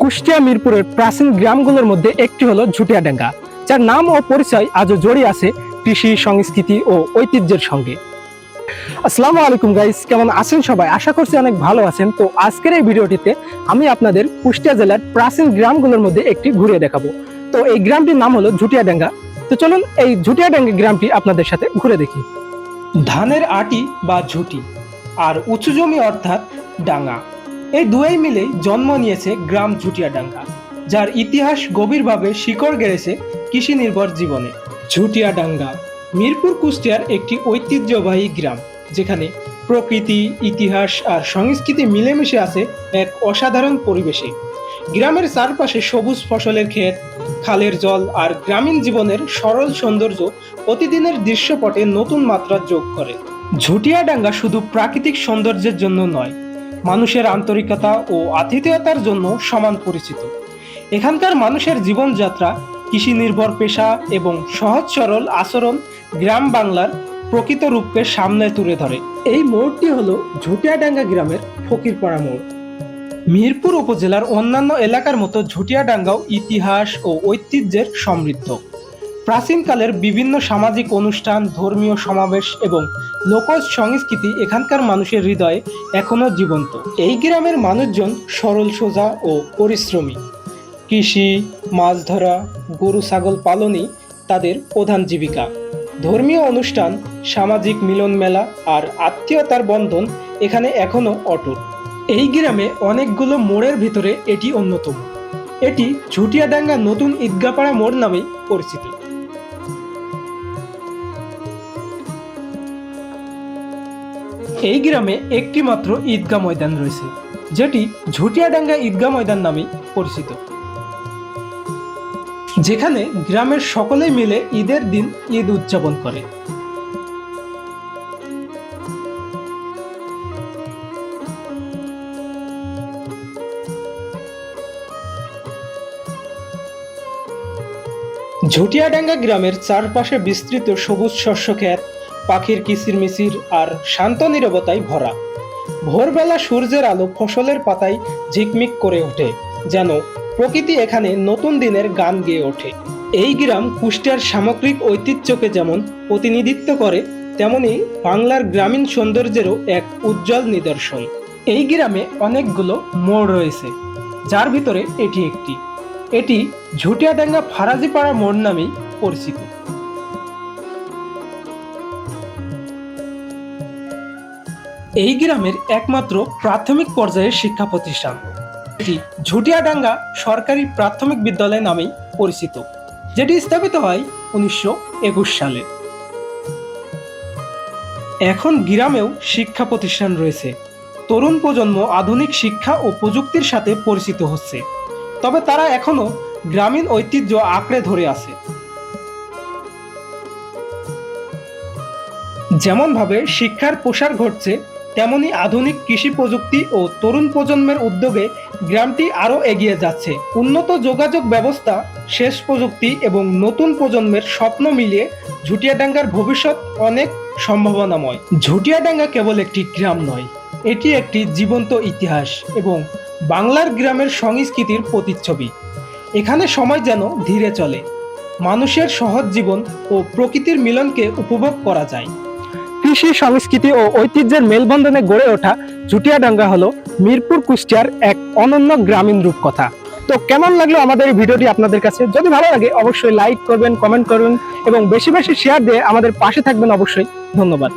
কুষ্টিয়া মিরপুরের প্রাচীন গ্রামগুলোর মধ্যে একটি হলো ঝুটিয়াডাঙ্গা যার নাম ও পরিচয় আজও জড়িয়ে আছে কৃষি, সংস্কৃতি ও ঐতিহ্যের সঙ্গে। আসসালামু আলাইকুম গাইস কেমন আছেন সবাই? আশা করছি অনেক ভালো আছেন। তো আজকের এই ভিডিওটিতে আমি আপনাদের কুষ্টিয়া জেলার প্রাচীন গ্রামগুলোর মধ্যে একটি ঘুরিয়ে দেখাবো। তো এই গ্রামটির নাম হলো ঝুটিয়াডাঙ্গা তো চলুন এই ঝুটিয়াডাঙ্গা গ্রামটি আপনাদের সাথে ঘুরে দেখি। ধানের আটি বা ঝুটি, আর উঁচু জমি অর্থাৎ ডাঙ্গা এই দুয়েই মিলেই জন্ম নিয়েছে গ্রাম ঝুটিয়াডাঙ্গা, যার ইতিহাস গভীরভাবে শিকড় গেড়েছে কৃষি নির্ভর জীবনে। ঝুটিয়াডাঙ্গা, মিরপুর কুষ্টিয়ার একটি ঐতিহ্যবাহী গ্রাম, যেখানে প্রকৃতি, ইতিহাস আর সংস্কৃতি মিলেমিশে আছে এক অসাধারণ পরিবেশে। গ্রামের চারপাশে সবুজ ফসলের ক্ষেত, খালের জল আর গ্রামীণ জীবনের সরল সৌন্দর্য প্রতিদিনের দৃশ্যপটে নতুন মাত্রা যোগ করে। ঝুটিয়াডাঙ্গা শুধু প্রাকৃতিক সৌন্দর্যের জন্য নয় মানুষের আন্তরিকতা ও আতিথেয়তার জন্য সমান পরিচিত। এখানকার মানুষের জীবনযাত্রা কৃষি নির্ভর পেশা এবং সহজ সরল আচরণ গ্রাম বাংলার প্রকৃত রূপকে সামনে তুলে ধরে। এই মোড়টি হলো ঝুটিয়াডাঙ্গা গ্রামের ফকিরপাড়া মোড়। মিরপুর উপজেলার অন্যান্য এলাকার মতো ঝুটিয়াডাঙ্গাও ইতিহাস ও ঐতিহ্যের সমৃদ্ধ। প্রাচীনকালের বিভিন্ন সামাজিক অনুষ্ঠান, ধর্মীয় সমাবেশ এবং লোকজ সংস্কৃতি এখানকার মানুষের হৃদয়ে এখনও জীবন্ত। এই গ্রামের মানুষজন সরল সোজা ও পরিশ্রমী। কৃষি, মাছ ধরা, গরু, ছাগল পালনই তাদের প্রধান জীবিকা। ধর্মীয় অনুষ্ঠান, সামাজিক মিলন মেলা আর আত্মীয়তার বন্ধন এখানে এখনও অটুট। এই গ্রামে অনেকগুলো মোড়ের ভিতরে এটি অন্যতম। এটি ঝুটিয়াডাঙ্গা নতুন ঈদগাপাড়া মোড় নামেই পরিচিত। এই গ্রামে একটি মাত্র ঈদগাহ ময়দান রয়েছে, যেটি ঝুটিয়াডাঙ্গা ঈদগাহ ময়দান নামে পরিচিত। যেখানে গ্রামের সকলে মিলে ঈদের দিন ঈদ উদযাপন করে। ঝুটিয়াডাঙ্গা গ্রামের চারপাশে বিস্তৃত সবুজ শস্য ক্ষেত পাখির কিচিরমিচির আর শান্ত নীরবতায় ভরা। ভোরবেলা সূর্যের আলো ফসলের পাতায় ঝিকমিক করে ওঠে, যেন প্রকৃতি এখানে নতুন দিনের গান গেয়ে ওঠে। এই গ্রাম কুষ্টিয়ার সামগ্রিক ঐতিহ্যকে যেমন প্রতিনিধিত্ব করে, তেমনি বাংলার গ্রামীণ সৌন্দর্যেরও এক উজ্জ্বল নিদর্শন। এই গ্রামে অনেকগুলো মোড় রয়েছে, যার ভিতরে এটি একটি। এটি ঝুটিয়াডাঙ্গা ফারাজিপাড়া মোড় নামেই পরিচিত। এই গ্রামের একমাত্র প্রাথমিক পর্যায়ের শিক্ষা প্রতিষ্ঠান। এটি ঝুটিয়াডাঙ্গা সরকারি প্রাথমিক বিদ্যালয় নামেই পরিচিত, যেটি স্থাপিত হয় উনিশশো একুশ সালে। এখন গ্রামেও শিক্ষা প্রতিষ্ঠান রয়েছে। তরুণ প্রজন্ম আধুনিক শিক্ষা ও প্রযুক্তির সাথে পরিচিত হচ্ছে, তবে তারা এখনও গ্রামীণ ঐতিহ্য আঁকড়ে ধরে আছে। যেমনভাবে শিক্ষার প্রসার ঘটছে তেমনি আধুনিক কৃষি প্রযুক্তি ও তরুণ প্রজন্মের উদ্যোগে গ্রামটি আরও এগিয়ে যাচ্ছে। উন্নত যোগাযোগ ব্যবস্থা শেষ প্রযুক্তি এবং নতুন প্রজন্মের স্বপ্ন মিলিয়ে ঝুটিয়াডাঙ্গার ভবিষ্যৎ অনেক সম্ভাবনাময়। ঝুটিয়াডাঙ্গা কেবল একটি গ্রাম নয়, এটি একটি জীবন্ত ইতিহাস এবং বাংলার গ্রামের সংস্কৃতির প্রতিচ্ছবি। এখানে সময় যেন ধীরে চলে, মানুষের সহজ জীবন ও প্রকৃতির মিলনকে উপভোগ করা যায়। কৃষি সংস্কৃতি ও ঐতিহ্যের মেলবন্ধনে গড়ে ওঠা জুটিয়াডাঙ্গা হলো মিরপুর কুষ্টিয়ার এক অনন্য গ্রামীণ রূপকথা। তো কেমন লাগল আমাদের এই ভিডিওটি আপনাদের কাছে? যদি ভালো লাগে, অবশ্যই লাইক করবেন কমেন্ট করবেন এবং বেশি বেশি শেয়ার দিয়ে আমাদের পাশে থাকবেন অবশ্যই। ধন্যবাদ।